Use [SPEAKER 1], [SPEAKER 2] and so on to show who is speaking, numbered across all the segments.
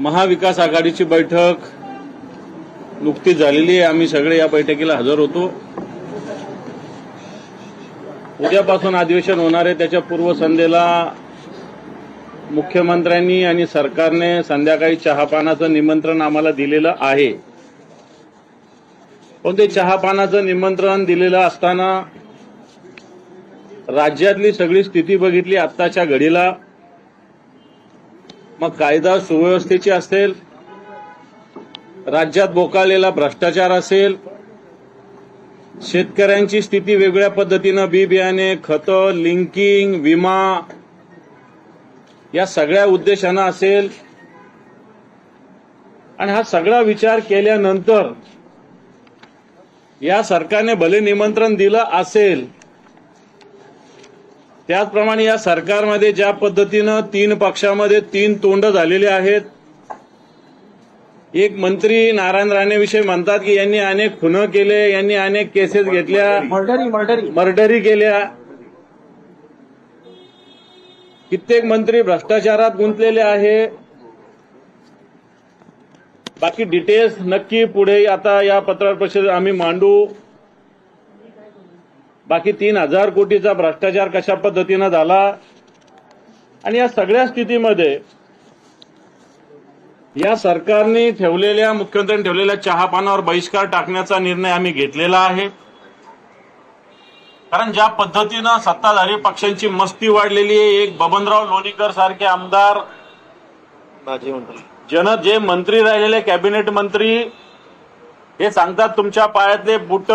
[SPEAKER 1] महाविकास आघाडीची बैठक नुकतीच झालेली आहे. आम्ही सगळे या बैठकीला हजर होतो. उद्यापासून अधिवेशन होणार आहे. त्याच्या पूर्वसंध्येला मुख्यमंत्र्यांनी आणि सरकारने संध्याकाळी चहापानाचं निमंत्रण आम्हाला दिलेलं आहे. पण ते चहापानाचं निमंत्रण दिलेलं असताना राज्यातली सगळी स्थिती बघितली आत्ताच्या घडीला. मग कायदा सुव्यवस्थेची असेल राज्यात बोकाळलेला भ्रष्टाचार असेल शेतकऱ्यांची स्थिती वेगळ्या पद्धतीनं बी बियाणे खतं लिंकिंग विमा या सगळ्या उद्देशानं असेल. आणि हा सगळा विचार केल्यानंतर या सरकारने भले निमंत्रण दिलं असेल त्याचप्रमाणे या सरकारमध्ये ज्या पद्धतीनं तीन पक्षामध्ये तीन तोंड झालेले आहेत एक मंत्री नारायण राणेविषयी म्हणतात की यांनी अनेक खुनं केले यांनी अनेक केसेस घेतल्या
[SPEAKER 2] मर्डरी मर्डरी.
[SPEAKER 1] मर्डरी केल्या. कित्येक मंत्री भ्रष्टाचारात गुंतलेले आहे. बाकी डिटेल्स नक्की पुढे आता या पत्रकार परिषदेत आम्ही मांडू. बाकी तीन हजार कोटीचा भ्रष्टाचार कशा पद्धतीनं झाला? आणि या सगळ्या स्थितीमध्ये या सरकारने ठेवलेल्या मुख्यमंत्र्यांनी ठेवलेल्या चहापानावर बहिष्कार टाकण्याचा निर्णय आम्ही घेतलेला आहे. कारण ज्या पद्धतीनं सत्ताधारी पक्षांची मस्ती वाढलेली आहे एक बबनराव लोणीकर सारखे आमदार जन जे मंत्री राहिलेले कॅबिनेट मंत्री हे सांगतात तुमच्या पायातले बुट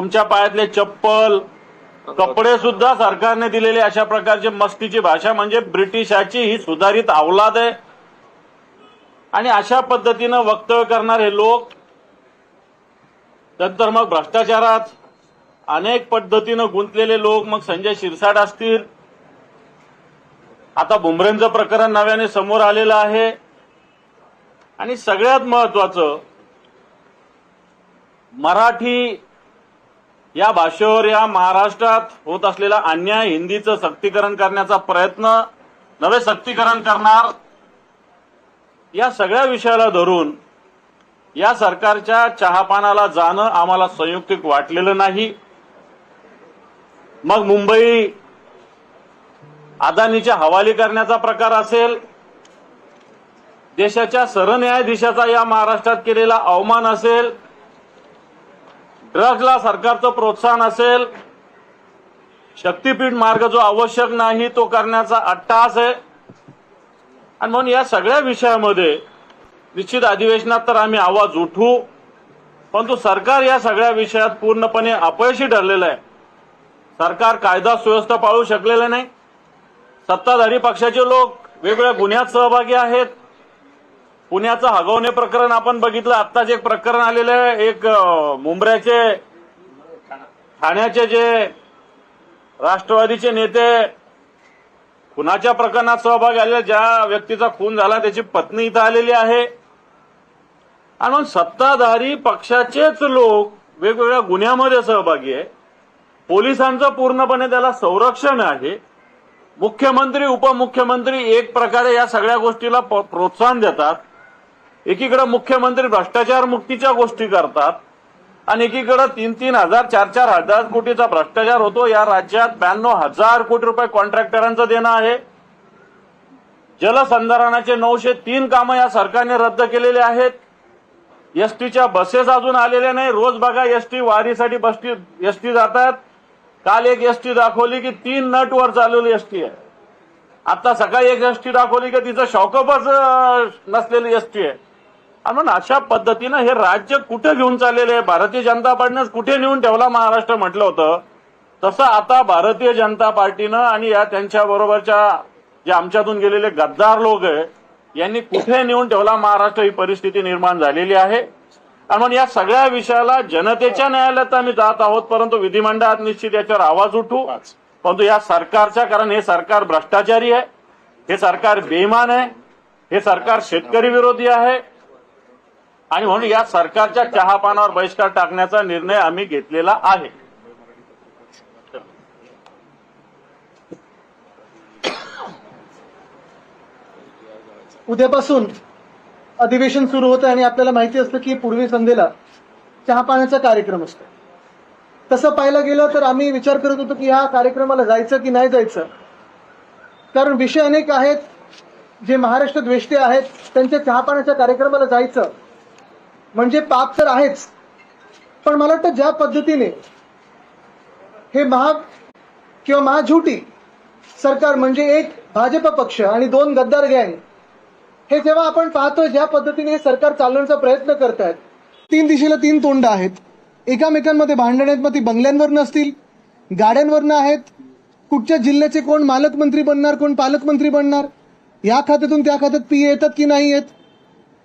[SPEAKER 1] तुमच्या पायातले चप्पल कपडे सुद्धा सरकारने दिलेले अशा प्रकारची मस्तीची भाषा म्हणजे ब्रिटिशाची ही सुधारित अवलाद आहे. आणि अशा पद्धतीनं वक्तव्य करणारे लोक नंतर मग भ्रष्टाचारात अनेक पद्धतीनं गुंतलेले लोक मग संजय शिरसाट असतील. आता बुमरेंचं प्रकरण नव्याने समोर आलेलं आहे. आणि सगळ्यात महत्वाचं मराठी या भाषेवर या महाराष्ट्रात होत असलेला अन्याय हिंदीचं सक्तीकरण करण्याचा प्रयत्न नवे सक्तीकरण करणार या सगळ्या विषयाला धरून या सरकारच्या चहापानाला जाणं आम्हाला संयुक्तिक वाटलेलं नाही. मग मुंबई अदानीच्या हवाली करण्याचा प्रकार असेल देशाच्या सरन्यायाधीशाचा या महाराष्ट्रात केलेला अवमान असेल ड्रग्जला सरकारचं प्रोत्साहन असेल शक्तीपीठ मार्ग जो आवश्यक नाही तो करण्याचा अट्टास आहे. आणि म्हणून या सगळ्या विषयामध्ये निश्चित अधिवेशनात तर आम्ही आवाज उठवू परंतु सरकार या सगळ्या विषयात पूर्णपणे अपयशी ठरलेलं आहे. सरकार कायदा सुव्यवस्था पाळू शकलेलं नाही. सत्ताधारी पक्षाचे लोक वेगवेगळ्या गुन्ह्यात सहभागी आहेत. पुण्याचं हगवणे प्रकरण आपण बघितलं. आत्ताच एक प्रकरण आलेलं आहे. एक मुंबऱ्याचे ठाण्याचे जे राष्ट्रवादीचे नेते खुनाच्या प्रकरणात सहभाग आलेला ज्या व्यक्तीचा खून झाला त्याची पत्नी इथं आलेली आहे. आणि मग सत्ताधारी पक्षाचेच लोक वेगवेगळ्या गुन्ह्यामध्ये सहभागी आहे. पोलिसांचं पूर्णपणे त्याला संरक्षण आहे. मुख्यमंत्री उपमुख्यमंत्री एक प्रकारे या सगळ्या गोष्टीला प्रोत्साहन देतात. एकीकडे मुख्यमंत्री भ्रष्टाचार मुक्तीच्या गोष्टी करतात आणि एकीकडे तीन तीन हजार चार चार हजार कोटीचा भ्रष्टाचार होतो. या राज्यात ब्याण्णव हजार कोटी रुपये कॉन्ट्रॅक्टरांचं देणं आहे. जलसंधारणाचे नऊशे तीन कामं या सरकारने रद्द केलेले आहेत. एसटीच्या बसेस अजून आलेल्या नाही. रोज बघा एसटी वारीसाठी बसटी एसटी जातात. काल एक एसटी दाखवली की तीन नट वर चालवली एसटी आहे. आता सकाळी एक एसटी दाखवली की तिचं शॉकअपच नसलेली एसटी आहे. म्हणून अशा पद्धतीनं हे राज्य कुठे घेऊन चाललेलं आहे? भारतीय जनता पार्टीनं कुठे नेऊन ठेवला महाराष्ट्र म्हटलं होतं? तसं आता भारतीय जनता पार्टीनं आणि या त्यांच्या बरोबरच्या जे आमच्यातून गेलेले गद्दार लोक आहे यांनी कुठे नेऊन ठेवला महाराष्ट्र ही परिस्थिती निर्माण झालेली आहे? आणि म्हणून या सगळ्या विषयाला जनतेच्या न्यायालयात आम्ही जात आहोत परंतु विधिमंडळात निश्चित याच्यावर आवाज उठू. परंतु या सरकारच्या कारण हे सरकार भ्रष्टाचारी आहे हे सरकार बेमान आहे हे सरकार शेतकरी विरोधी आहे आणि म्हणून या सरकारच्या चहापानावर बहिष्कार टाकण्याचा निर्णय आम्ही घेतलेला आहे.
[SPEAKER 3] उद्यापासून अधिवेशन सुरू होतं आणि आपल्याला माहिती असतं की पूर्वी संध्येला चहापाण्याचा कार्यक्रम असतो. तसं पाहायला गेलं तर आम्ही विचार करत होतो की ह्या कार्यक्रमाला जायचं की नाही जायचं? कारण विषय अनेक आहेत. जे महाराष्ट्र द्वेष्टे आहेत त्यांच्या चहापाण्याच्या कार्यक्रमाला जायचं म्हणजे पाप तर आहेच. पण मला वाटतं ज्या पद्धतीने हे महा किंवा महाझुटी सरकार म्हणजे एक भाजप पक्ष आणि दोन गद्दार गँग हे जेव्हा आपण पाहतोय ज्या पद्धतीने हे सरकार चालवण्याचा प्रयत्न करत आहेत तीन दिशेला तीन तोंड आहेत. एकामेकांमध्ये भांडण आहेत मग ती बंगल्यांवर नसतील गाड्यांवरनं आहेत कुठच्या जिल्ह्याचे कोण मालकमंत्री बनणार कोण पालकमंत्री बनणार या खात्यातून त्या खात्यात पी येतात की नाही येत?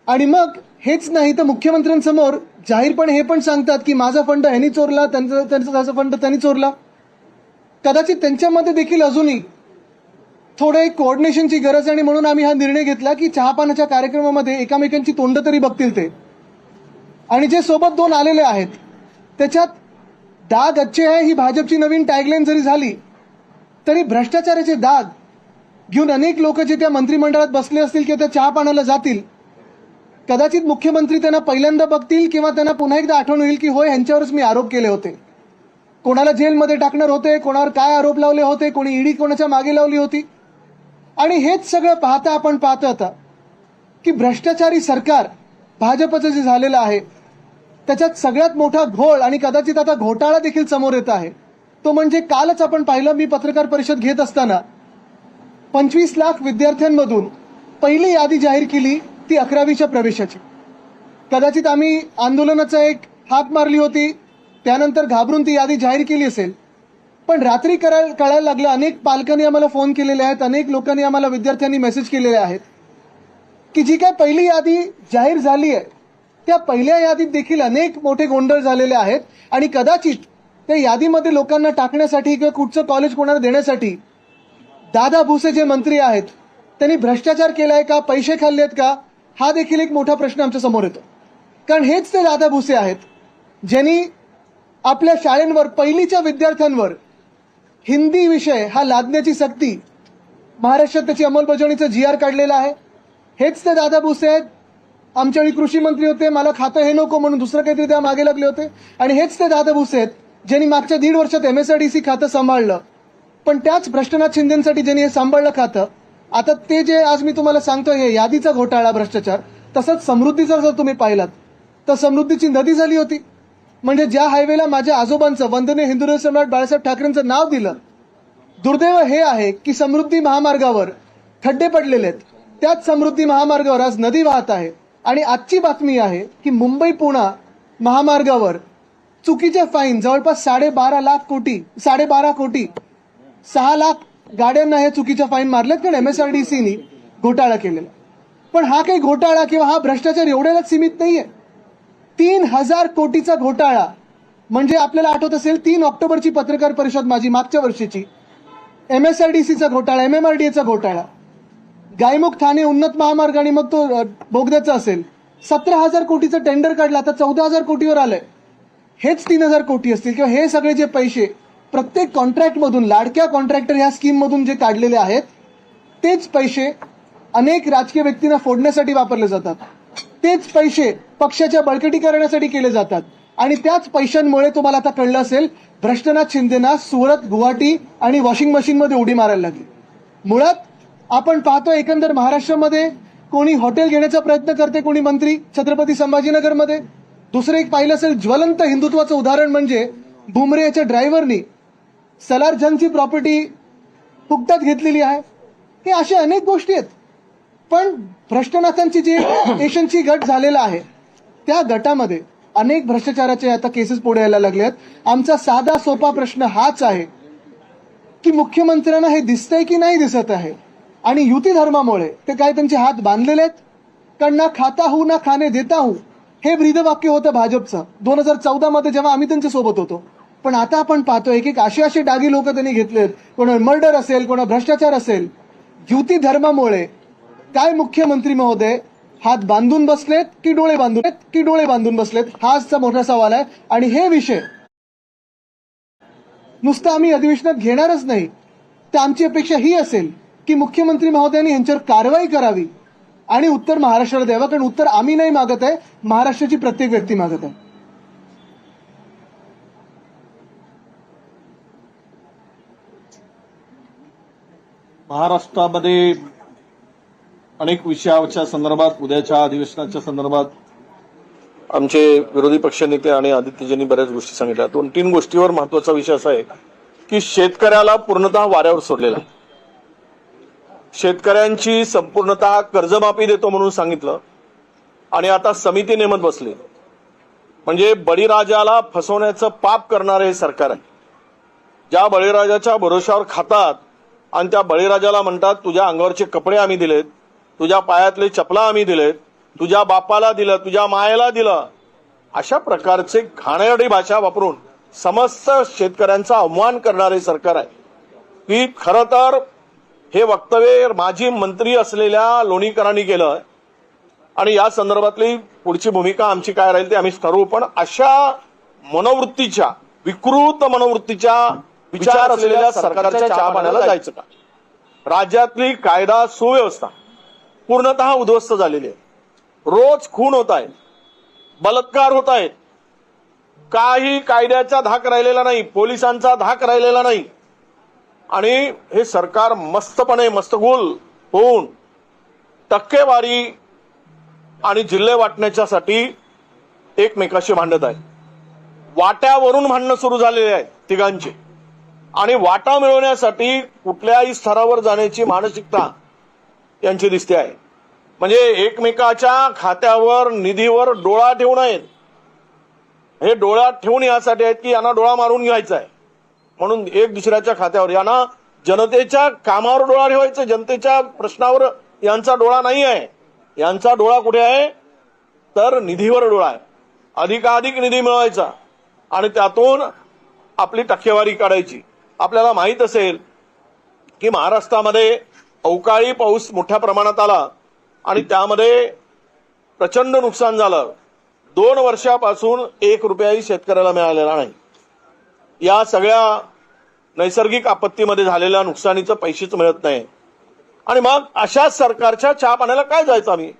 [SPEAKER 3] आणि मग हेच नाही तर मुख्यमंत्र्यांसमोर जाहीरपणे हे पण सांगतात की माझा फंड ह्यांनी चोरला त्यांचा त्यांचा त्याचा फंड त्यांनी चोरला. कदाचित त्यांच्यामध्ये देखील अजूनही थोडं एक कोऑर्डिनेशनची गरज आहे आणि म्हणून आम्ही हा निर्णय घेतला की चहापानाच्या कार्यक्रमामध्ये एकामेकांची तोंड तरी बघतील ते. आणि जे सोबत दोन आलेले आहेत त्याच्यात दाग अच्छे आहे ही भाजपची नवीन टॅगलाईन जरी झाली तरी भ्रष्टाचाराचे दाग घेऊन अनेक लोक जे त्या मंत्रिमंडळात बसले असतील किंवा त्या चहा जातील कदाचित मुख्यमंत्री त्यांना पहिल्यांदा बघतील किंवा त्यांना पुन्हा एकदा आठवण होईल की होय ह्यांच्यावरच मी आरोप केले होते. कोणाला जेलमध्ये टाकणार होते कोणावर काय आरोप लावले होते कोणी ईडी कोणाच्या मागे लावली होती. आणि हेच सगळं पाहता आपण पाहतो आता की भ्रष्टाचारी सरकार भाजपचं जे झालेलं आहे त्याच्यात सगळ्यात मोठा घोळ आणि कदाचित आता घोटाळा देखील समोर येत आहे. तो म्हणजे कालच आपण पाहिलं मी पत्रकार परिषद घेत असताना पंचवीस लाख विद्यार्थ्यांमधून पहिली यादी जाहीर केली ती अकरावीच्या प्रवेशाची. कदाचित आम्ही आंदोलनाचा एक हाक मारली होती त्यानंतर घाबरून ती यादी जाहीर केली असेल. पण रात्री करायला कळायला लागलं अनेक पालकांनी आम्हाला फोन केलेले आहेत अनेक लोकांनी आम्हाला विद्यार्थ्यांनी मेसेज केलेले आहेत की जी काय पहिली यादी जाहीर झाली आहे त्या पहिल्या यादीत देखील अनेक मोठे गोंधळ झालेले आहेत आणि कदाचित त्या यादीमध्ये लोकांना टाकण्यासाठी किंवा कुठचं कॉलेज कोणाला देण्यासाठी दादा भुसे जे मंत्री आहेत त्यांनी भ्रष्टाचार केला आहे का पैसे खाल्ले आहेत का हा देखील एक मोठा प्रश्न आमच्यासमोर येतो. कारण हेच ते दादा भुसे आहेत ज्यांनी आपल्या शाळेंवर पहिलीच्या विद्यार्थ्यांवर हिंदी विषय हा लादण्याची सक्ती महाराष्ट्रात त्याची अंमलबजावणीचं जी आर काढलेलं आहे. हेच ते दादा भुसे आहेत. आमच्या वेळी कृषी मंत्री होते. मला खातं हे नको म्हणून दुसरं काहीतरी त्या मागे लागले होते. आणि हेच ते दादा भुसे आहेत ज्यांनी मागच्या दीड वर्षात M S R D C खातं सांभाळलं. पण त्याच भ्रष्टनाथ शिंदेसाठी ज्यांनी हे सांभाळलं खातं आता ते जे आज मी तुम्हाला सांगतोय हे यादीचा घोटाळा भ्रष्टाचार. तसंच समृद्धीचा जर तुम्ही पाहिलात तर समृद्धीची नदी झाली होती. म्हणजे ज्या हायवेला माझ्या आजोबांचं वंदने हिंदू सम्राट बाळासाहेब ठाकरेंचं नाव दिलं दुर्दैव हे आहे की समृद्धी महामार्गावर खड्डे पडलेले आहेत. त्याच समृद्धी महामार्गावर आज नदी वाहत आहे. आणि आजची बातमी आहे की मुंबई पुणा महामार्गावर चुकीचे फाईन जवळपास साडेबारा लाख कोटी साडेबारा कोटी सहा लाख गाड्यांना हे चुकीच्या फाईन मारलेत कारण एमएसआरडीसीनी घोटाळा केलेला. पण हा काही घोटाळा किंवा हा भ्रष्टाचार एवढ्यालाच सीमित नाहीये. तीन हजार कोटीचा घोटाळा म्हणजे आपल्याला आठवत असेल तीन ऑक्टोबरची पत्रकार परिषद माझी मागच्या वर्षीची. एम एस आर डी सीचा घोटाळा एमएमआरडीएचा घोटाळा. गायमुख ठाणे उन्नत महामार्ग आणि मग तो बोगद्याचा असेल. सतरा हजार कोटीचं टेंडर काढलं आता चौदा हजार कोटीवर आलंय. हेच तीन हजार कोटी असतील किंवा हे सगळे जे पैसे प्रत्येक कॉन्ट्रॅक्टमधून लाडक्या कॉन्ट्रॅक्टर ह्या स्कीममधून जे काढलेले आहेत तेच पैसे अनेक राजकीय व्यक्तींना फोडण्यासाठी वापरले जातात. तेच पैसे पक्षाच्या बळकटी करण्यासाठी केले जातात. आणि त्याच पैशांमुळे तुम्हाला आता कळलं असेल भ्रष्टनाथ शिंदेना सुरत गुवाहाटी आणि वॉशिंग मशीनमध्ये उडी मारायला लागली. मुळात आपण पाहतो एकंदर महाराष्ट्रामध्ये कोणी हॉटेल घेण्याचा प्रयत्न करते कोणी मंत्री छत्रपती संभाजीनगरमध्ये. दुसरं एक पाहिलं असेल ज्वलंत हिंदुत्वाचं उदाहरण म्हणजे भुमरे याच्या ड्रायव्हरनी सलार जंगची प्रॉपर्टी फुकटात घेतलेली आहे. हे अशा अनेक गोष्टी आहेत. पण भ्रष्टनाथांची जी एशनची गट झालेला आहे त्या गटामध्ये अनेक भ्रष्टाचाराचे आता केसेस पुढे यायला लागले आहेत. आमचा साधा सोपा प्रश्न हाच आहे की मुख्यमंत्र्यांना हे दिसतंय की नाही दिसत आहे? आणि युती धर्मामुळे ते काय त्यांचे हात बांधलेले आहेत? कारण ना खाता हू ना खाणे देता हू हे ब्रीदवाक्य होतं भाजपचं. दोन हजार चौदामध्ये जेव्हा आम्ही त्यांच्यासोबत होतो पण आता आपण पाहतो की एक असे असे डागी लोक त्यांनी घेतलेत. कोणा मर्डर असेल कोणा भ्रष्टाचार असेल युती धर्मामुळे काय मुख्यमंत्री महोदय? हात बांधून बसलेत की डोळे बांधून की डोळे बांधून बसलेत? हा आजचा मोठा सवाल आहे. आणि हे विषय नुसतं आम्ही अधिवेशनात घेणारच नाही. तर आमची अपेक्षा ही असेल की मुख्यमंत्री महोदयांनी यांच्यावर कारवाई करावी आणि उत्तर महाराष्ट्राला द्यावं. कारण उत्तर आम्ही नाही मागत आहे महाराष्ट्राची प्रत्येक व्यक्ती मागत आहे.
[SPEAKER 2] महाराष्ट्रामध्ये अनेक विषयाच्या संदर्भात उद्याच्या अधिवेशनाच्या संदर्भात आमचे विरोधी पक्षनेते आणि आदित्यजींनी बऱ्याच गोष्टी सांगितल्या. दोन तीन गोष्टीवर महत्त्वाचा विषय असा आहे की शेतकऱ्याला पूर्णतः वाऱ्यावर सोडलेला आहे. शेतकऱ्यांची संपूर्णतः कर्जमाफी देतो म्हणून सांगितलं आणि आता समिती नेमत बसली. म्हणजे बळीराजाला फसवण्याचं पाप करणारे हे सरकार आहे. ज्या बळीराजाच्या भरोशावर खातात आणि त्या बळीराजाला म्हणतात तुझ्या अंगावरचे कपडे आम्ही दिलेत तुझ्या पायातले चपला आम्ही दिलेत तुझ्या बापाला दिलं तुझ्या मायेला दिलं. अशा प्रकारचे घाणेरडी भाषा वापरून समस्त शेतकऱ्यांचा अवमान करणारे सरकार आहे. की खरं तर हे वक्तव्य माजी मंत्री असलेल्या लोणीकरांनी केलं आणि या संदर्भातली पुढची भूमिका आमची काय राहील ते आम्ही ठरवू पण अशा मनोवृत्तीच्या विकृत मनोवृत्तीच्या विचार असलेल्या सरकारच्या चहा पाण्याला जायचं का? राज्यातली कायदा सुव्यवस्था पूर्णतः उद्ध्वस्त झालेली आहे. रोज खून होत आहेत बलात्कार होत आहेत. काही कायद्याचा धाक राहिलेला नाही पोलिसांचा धाक राहिलेला नाही. आणि हे सरकार मस्तपणे मस्तगुल होऊन टक्केवारी आणि जिल्हे वाटण्याच्यासाठी एकमेकाशी भांडत आहे वाट्यावरून भांडणं सुरू झालेले आहेत तिघांची. आणि वाटा मिळवण्यासाठी कुठल्याही स्तरावर जाण्याची मानसिकता यांची दिसते आहे. म्हणजे एकमेकाच्या खात्यावर निधीवर डोळा ठेवू नये हे डोळा ठेवून यासाठी आहेत की यांना डोळा मारून घ्यायचा आहे. म्हणून एक दुसऱ्याच्या खात्यावर यांना जनतेच्या कामावर डोळा ठेवायचा जनतेच्या प्रश्नावर यांचा डोळा नाही आहे. यांचा डोळा कुठे आहे? तर निधीवर डोळा आहे. अधिकाधिक निधी मिळवायचा आणि त्यातून आपली टक्केवारी काढायची. आपल्याला माहीत असेल की महाराष्ट्रामध्ये अवकाळी पाऊस मोठ्या प्रमाणात आला आणि त्यामध्ये प्रचंड नुकसान झालं. दोन वर्षापासून एक रुपयाही शेतकऱ्याला मिळालेला नाही. या सगळ्या नैसर्गिक आपत्तीमध्ये झालेल्या नुकसानीचं पैसेच मिळत नाही. आणि मग अशाच सरकारच्या चहा पाण्याला काय जायचं आम्ही?